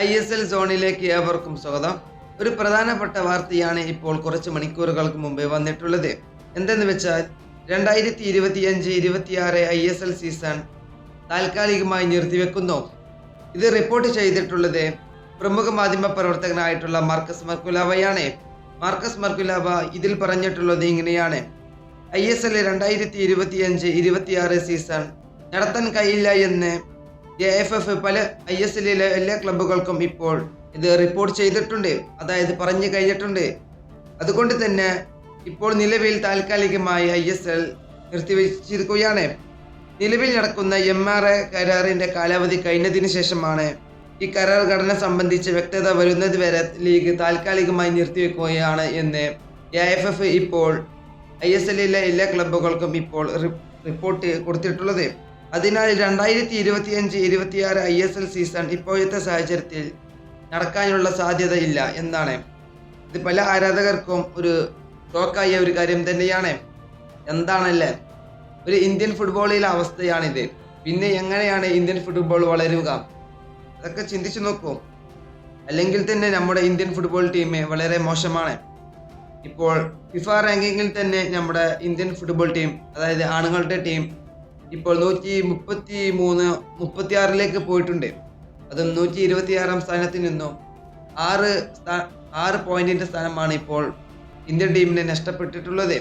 I S L സോണിലേക്ക് ഏവർക്കും സ്വാഗതം. ഒരു പ്രധാനപ്പെട്ട വാർത്തയാണ് ഇപ്പോൾ കുറച്ച് മണിക്കൂറുകൾക്ക് മുമ്പ് വന്നിട്ടുള്ളത്. എന്തെന്ന് വെച്ചാൽ രണ്ടായിരത്തി ഇരുപത്തിയഞ്ച് ഇരുപത്തിയാറ് ഐ എസ് എൽ സീസൺ താൽക്കാലികമായി നിർത്തിവെക്കുന്നു. ഇത് റിപ്പോർട്ട് ചെയ്തിട്ടുള്ളത് പ്രമുഖ മാധ്യമ പ്രവർത്തകനായിട്ടുള്ള മാർക്കസ് മർക്കുലാവയാണ്. മാർക്കസ് മർക്കുലാവ ഇതിൽ പറഞ്ഞിട്ടുള്ളത് ഇങ്ങനെയാണ്. ഐ എസ് എൽ രണ്ടായിരത്തി ഇരുപത്തിയഞ്ച് ഇരുപത്തിയാറ് സീസൺ നടത്താൻ കഴിയില്ല എന്ന് എ എഫ് എഫ് പല ഐ എസ് എല്ലിലെ എല്ലാ ക്ലബുകൾക്കും ഇപ്പോൾ ഇത് റിപ്പോർട്ട് ചെയ്തിട്ടുണ്ട്. അതായത് പറഞ്ഞു കഴിഞ്ഞിട്ടുണ്ട്. അതുകൊണ്ട് തന്നെ ഇപ്പോൾ നിലവിൽ താൽക്കാലികമായി ഐ എസ് എൽ നിർത്തിവെച്ചിരിക്കുകയാണ്. നിലവിൽ നടക്കുന്ന എം ആർ എ കരാറിന്റെ കാലാവധി കഴിഞ്ഞതിന് ശേഷമാണ് ഈ കരാർ ഘടന സംബന്ധിച്ച് വ്യക്തത വരുന്നത് വരെ ലീഗ് താൽക്കാലികമായി നിർത്തിവെക്കുകയാണ് എന്ന് എ എഫ് എഫ് ഇപ്പോൾ ഐ എസ് എല്ലിലെ എല്ലാ ക്ലബുകൾക്കും ഇപ്പോൾ റിപ്പോർട്ട് കൊടുത്തിട്ടുള്ളത്. അതിനാൽ രണ്ടായിരത്തി ഇരുപത്തിയഞ്ച് ഇരുപത്തിയാറ് ഐ എസ് എൽ സീസൺ ഇപ്പോഴത്തെ സാഹചര്യത്തിൽ നടക്കാനുള്ള സാധ്യത ഇല്ല എന്നാണ്. ഇത് പല ആരാധകർക്കും ഒരു ഷോക്കായ ഒരു കാര്യം തന്നെയാണ്. എന്താണല്ലേ? ഒരു ഇന്ത്യൻ ഫുട്ബോളിലെ അവസ്ഥയാണിത്. പിന്നെ എങ്ങനെയാണ് ഇന്ത്യൻ ഫുട്ബോൾ വളരുക? അതൊക്കെ ചിന്തിച്ചു നോക്കൂ. അല്ലെങ്കിൽ തന്നെ നമ്മുടെ ഇന്ത്യൻ ഫുട്ബോൾ ടീം വളരെ മോശമാണ്. ഇപ്പോൾ ഫിഫ റാങ്കിങ്ങിൽ തന്നെ നമ്മുടെ ഇന്ത്യൻ ഫുട്ബോൾ ടീം അതായത് ആണുങ്ങളുടെ ടീം ഇപ്പോൾ നൂറ്റി മുപ്പത്തി മൂന്ന് മുപ്പത്തി ആറിലേക്ക് പോയിട്ടുണ്ട്. അതും നൂറ്റി ഇരുപത്തി ആറാം സ്ഥാനത്ത് നിന്നും ആറ് ആറ് പോയിന്റിന്റെ സ്ഥാനമാണ് ഇപ്പോൾ ഇന്ത്യൻ ടീമിന് നഷ്ടപ്പെട്ടിട്ടുള്ളത്.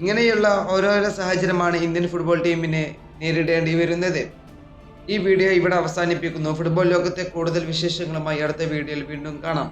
ഇങ്ങനെയുള്ള ഓരോരോ സാഹചര്യമാണ് ഇന്ത്യൻ ഫുട്ബോൾ ടീമിന് നേരിടേണ്ടി വരുന്നത്. ഈ വീഡിയോ ഇവിടെ അവസാനിപ്പിക്കുന്നു. ഫുട്ബോൾ ലോകത്തെ കൂടുതൽ വിശേഷങ്ങളുമായി അടുത്ത വീഡിയോയിൽ വീണ്ടും കാണാം.